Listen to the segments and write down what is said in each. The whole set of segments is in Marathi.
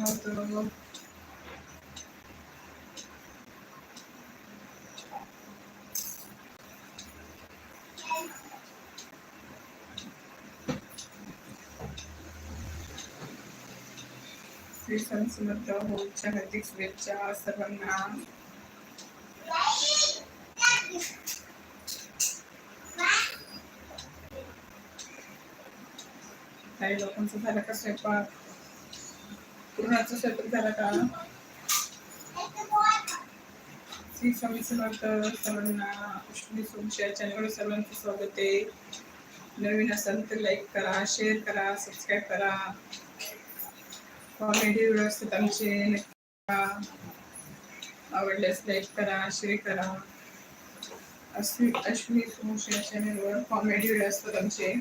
समर्थ श्री समर्थ होळीच्या हार्दिक शुभेच्छा सर्वांना काही लोकांचं झालं का स्वयंपाक? पूर्णाचा स्वयंपाक झाला का? श्री स्वामी समर्थ सर्वांना अष्टमी सोमच्या चॅनलवर सर्वांचं स्वागत आहे. नवीन असाल तर लाईक करा शेअर करा सबस्क्राईब करा. कॉमेडी व्हिडिओ असतात आमचे नक्की आवडल्यास लाईक करा शेअर करा. अश्विनी अश्विनी सोमच्या चॅनलवर कॉमेडी व्हिडिओ असतात आमचे.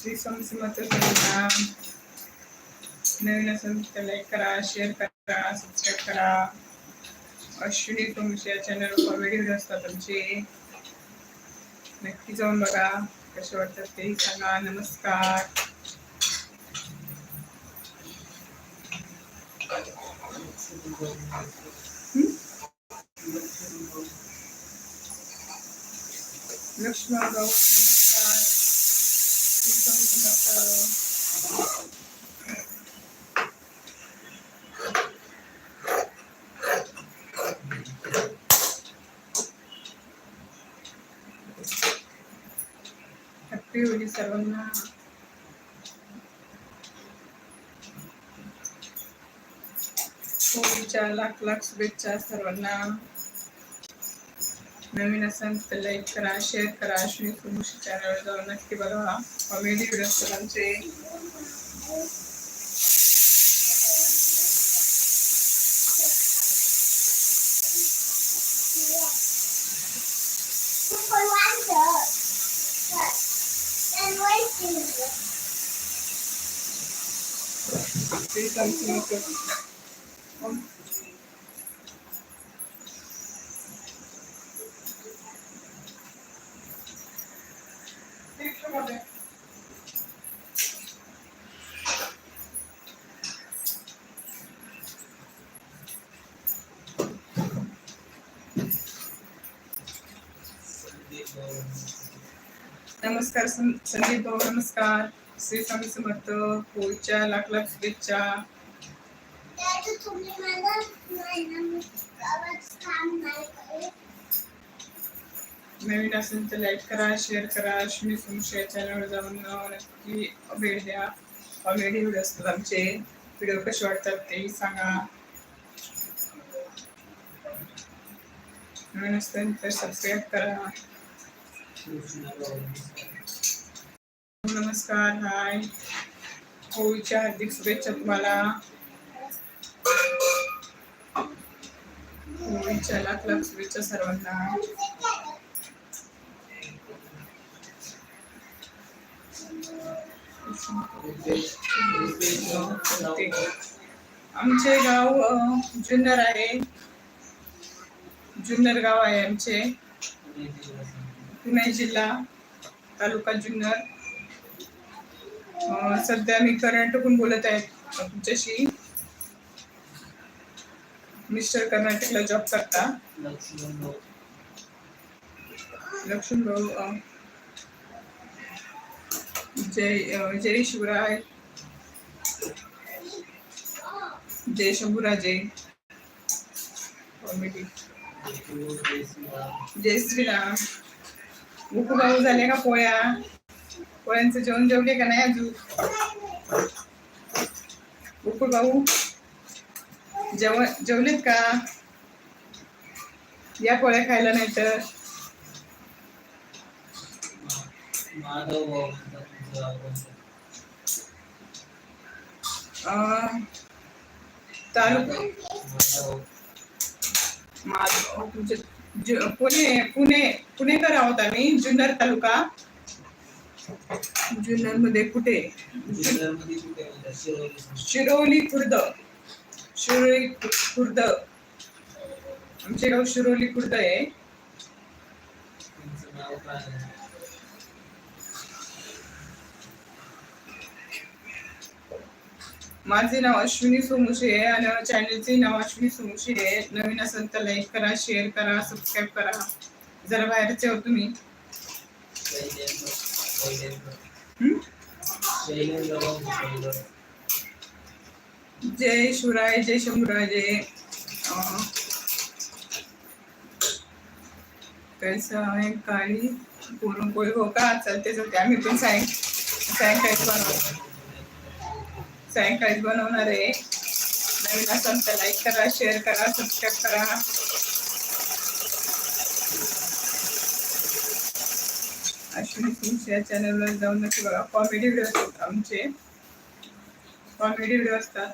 श्री समर्थ सर्वांना नवीन असेल तर लाईक करा शेअर करा सबस्क्राईब करा अश्विनी तुमच्या चॅनल कॉमेडी असतात आमचे नक्की जाऊन बघा कसे वाटतात तेही सांगा नमस्कार लक्ष्मण राव नमस्कार श्री स्वामी समर्थ हॅपी होळी सर्वांना होळीच्या लाख लाख शुभेच्छा सर्वांना. नवीन असेल तर लाईक करा शेअर करा. अश्विनी सुमुशी चॅनल जाऊन नक्की बघा. कॉमेडी व्हिडिओ असतात आमचे. श्री स्वामी नमस्कार संदीप भाऊ नमस्कार. श्री स्वामी समर्थ होळीच्या लाख लाख शुभेच्छा. नवीन असेल तर लाईक करा शेअर करा. अश्विनी सुमशे चॅनलवर जाऊन नक्की भेट द्या. कॉमेडी व्हिडिओ असतात आमचे व्हिडिओ कसे वाटतात तेही सांगा. नवीन असेल तर सबस्क्राईब करा. नमस्कार हाय होळीच्या हार्दिक शुभेच्छा तुम्हाला. होळीच्या लाख लाख शुभेच्छा सर्वांना. आमचे गाव जुन्नर आहे. जुन्नर गाव आहे आमचे. पुणे जिल्हा तालुका जुन्नर. सध्या मी कर्नाटकहून बोलत आहे तुमच्याशी. मिस्टर कर्नाटकला जॉब करता. लक्ष्मण भाऊ जय जय शिवराय. जय शंभूराजे. जय श्रीराम बुकू भाऊ झाले का पोळ्या? पोळ्यांचं जेवण जेवले का नाही अजून? बुकुळ भाऊ? जेवण जेवलेत का? या पोळ्या खायला नाही तर तालुका? पुणे पुणे पुणेकर आहोत आम्ही जुन्नर तालुका. जुन्नरमध्ये कुठे शिरोली. शिरोली खुर्द. शिरोली खुर्द. आमचे गाव शिरोली खुर्द आहे तुमचं नाव काय आहे? माझे नाव अश्विनी सोमुशे आहे आणि चॅनलचे नाव अश्विनी सोमुशे आहे. नवीन असेल तर लाईक करा शेअर करा सबस्क्राईब करा. जरा बाहेरचे हो तुम्ही जय शिवराय जय शंभूराजे. अं, तर सायंकाळी पुरणपोळी हो का चालते चालते आम्ही पण सायं सायंकाळी सायंकाळीच बनवणार आहे. नवीन असाल तर लाईक करा शेअर करा सबस्क्राईब करा. अश्विनी तुमच्या या चॅनलवर जाऊन नक्की बघा. कॉमेडी व्हिडिओ असतात आमचे. कॉमेडी व्हिडिओ असतात.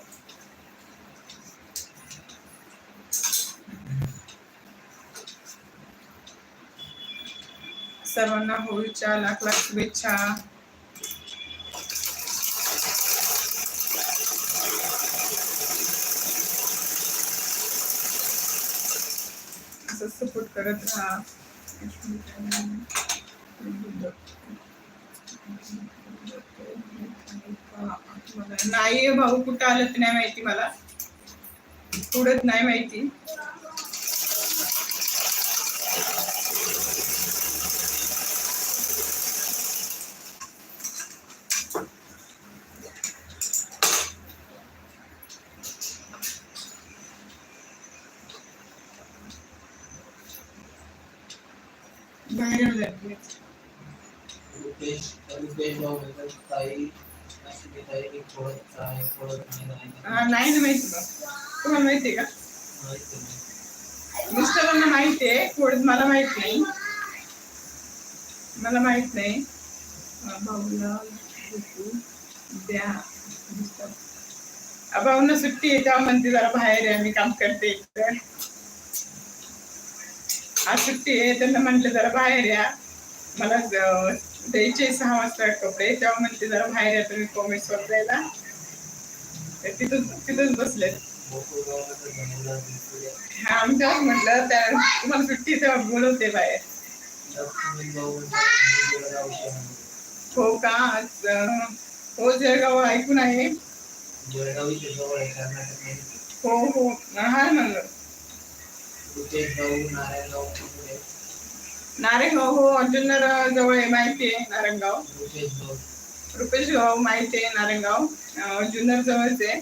सर्वांना होळीच्या लाख लाख शुभेच्छा. सपोर्ट करत राहा. नाही भाऊ कुठं आलं नाही माहिती मला. पुढंच नाही माहिती बाहेर जाते रुपेश रुपेश भाऊ खोडत नाही ना माहिती तुम्हाला माहिती का? मिस्टरांना माहिती आहे थोडं मला माहीत नाही. मला माहीत नाही. भाऊला द्या भाऊना सुट्टी आहे तेव्हा म्हणते जरा बाहेर आहे मी काम करते आज सुट्टी आहे त्यांना म्हटलं जरा बाहेर या. मला द्यायचे सहा वाजता कपडे तेव्हा म्हणते जरा बाहेर या तुम्ही कॉमेंट्स वर जायला. तिथून तिथून तिथंच आमच्या म्हटलं त्या तुम्हाला सुट्टी तेव्हा बोलवते बाहेर. हो का? आज, हो जळगाव ऐकून आहे. हो हो. हा म्हणलं नारे हो हो जुन्नर जवळ आहे माहिती आहे नारंगाव. रुपेश भाऊ गाव माहिती आहे नारंगाव. अर्जुनर जुन्नर जवळच आहे.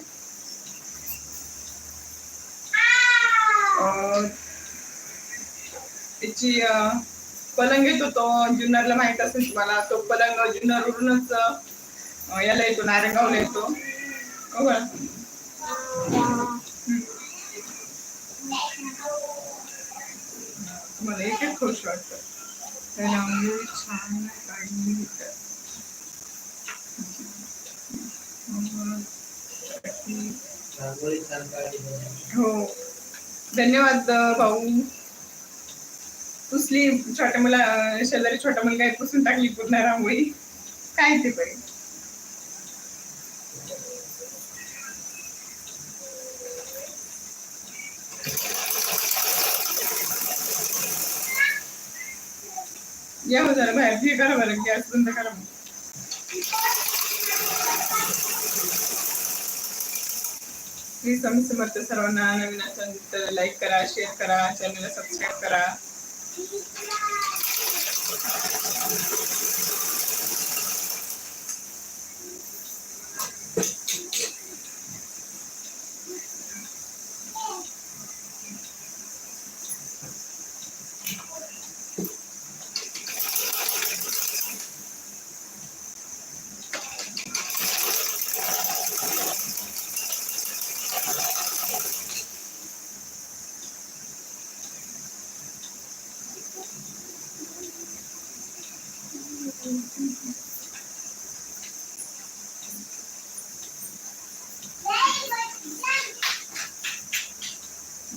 त्याची पलंग येतो तो जुन्नरला माहीत असेल तुम्हाला. तो पलंग जुन्नरवरूनच याला येतो नारंगावला येतो. हो का? हम्म. मला इथे खुश वाटतं. रांगोळी छान काढली हो. धन्यवाद भाऊ. पुसली छोट्या मुला शेजारी छोटा मुलगा पुसून टाकली पूर्ण रांगोळी. काय ते पाहिजे या हो जरा बाहेर हे करा बरं गॅस बंद करा मग. प्लीज स्वामी समर्थ सर्वांना नवीन असेल तर लाईक करा शेअर करा चॅनलला सबस्क्राईब करा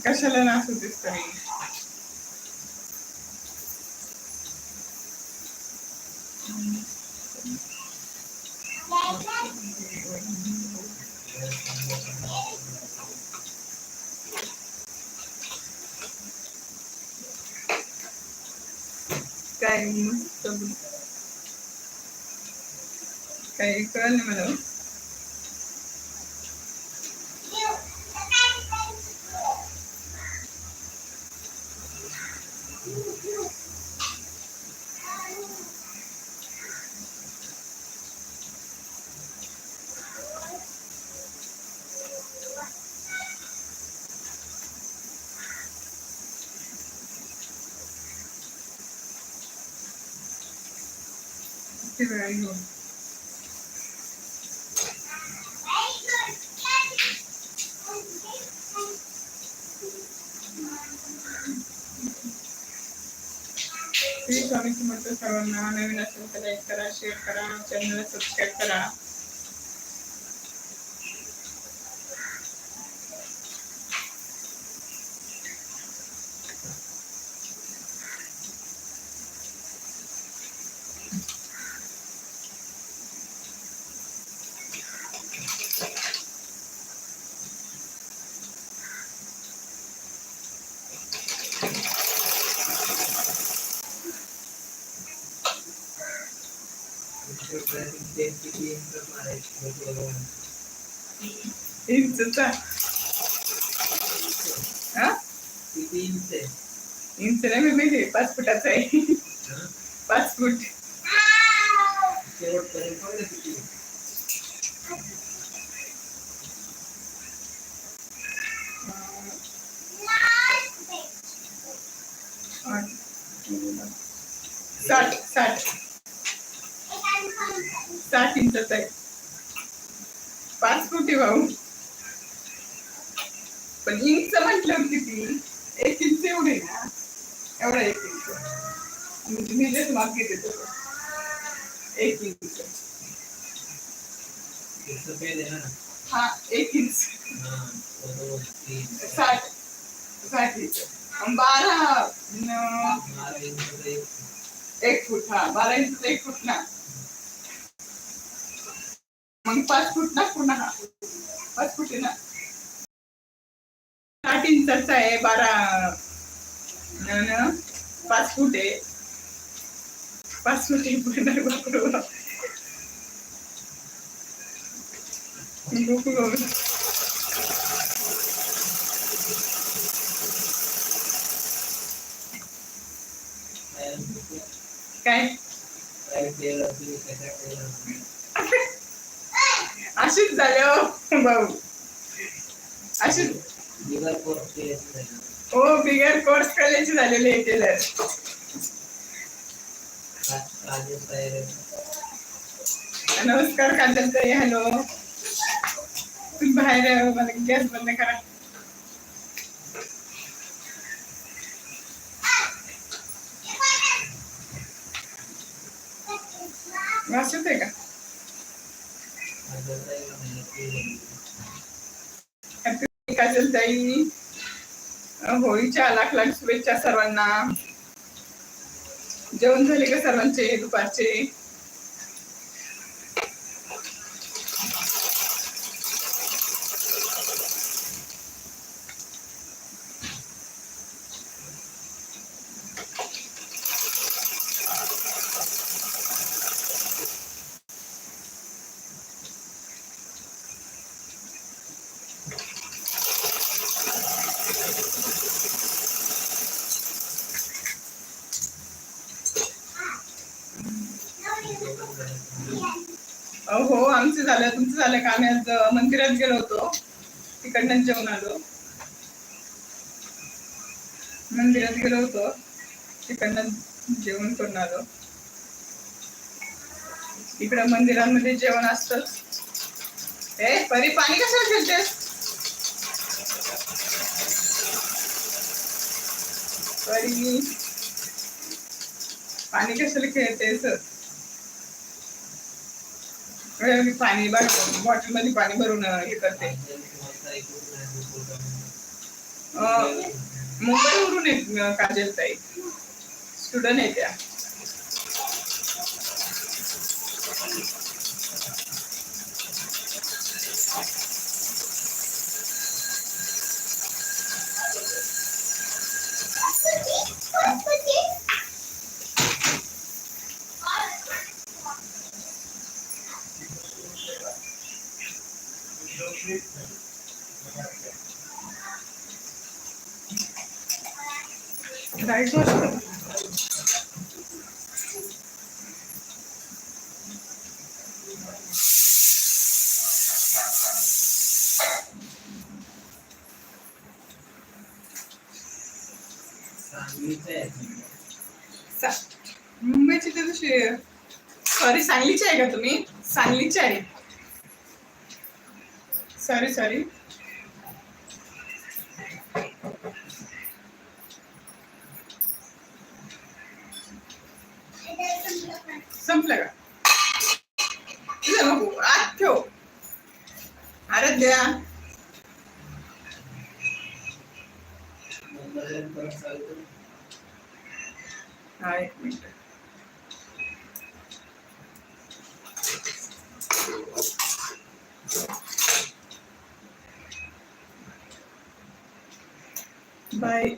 कशाला नाचू दिसतंय काय मस्त काही कळलं नाही मला किती वेळा घेऊन श्री स्वामी समर्थ सर्वांना नवीन असेल तर लाईक करा शेअर करा चॅनलला सबस्क्राईब करा इंचचा हा किती इंच आहे इंच नाही मी माहिती पाच फुटाचा आहे हा? पाच फूट शेवटपर्यंत बघ ना किती आठ, साठ साठ साठ इंचाचा आहे. पाच फुटी भाऊ पण इंच म्हटलं किती एक इंच एवढे ना एवढा एक इंच म्हणजे मी जे घेते तसं. एक इंच हा एक इंच हा साठ. साठ इंच बारा एक. फूट हा बारा इंच एक फूट ना. मग पाच फूट ना पुन्हा हा पाच फूट आहे ना. साठ इंचाचा आहे बारा न- पाच फूट आहे. पाच फूट आहे काय काय केलं तुम्ही कशा केलं अशीच झाले हो. भाऊ. अशीच. कोर्स हो बिगर कोर्स करायची झालेली आहे टेलर नमस्कार काजल ताई हॅलो. तुम्ही बाहेर हो, मला गॅस बंद करा. वास आहे का? हॅपी काजल ताई होळीच्या लाख लाख शुभेच्छा सर्वांना. जेवण झाले का सर्वांचे? दुपारचे? हो आमचं झालं. तुमचं झालं का? आम्ही आज मंदिरात गेलो होतो. तिकडनं जेवण आलो. मंदिरात गेलो होतो. तिकडनं जेवण करून आलो. इकडं मंदिरांमध्ये जेवण असत. ए परी पाणी कसं खेळतेस परी पाणी कशाला खेळतेस? मी पाणी बॉटलमध्ये पाणी भरून हे करते. मुंबईवरून काजल ताई स्टुडंट आहे त्या. मुंबईची तर तशी सॉरी सांगलीची आहे का तुम्ही? सांगलीची आहे. Sorry sorry संपलं का इथं नको आत ठेव आराध्या नंतर परत सांगतो हा एक मिनिट बाय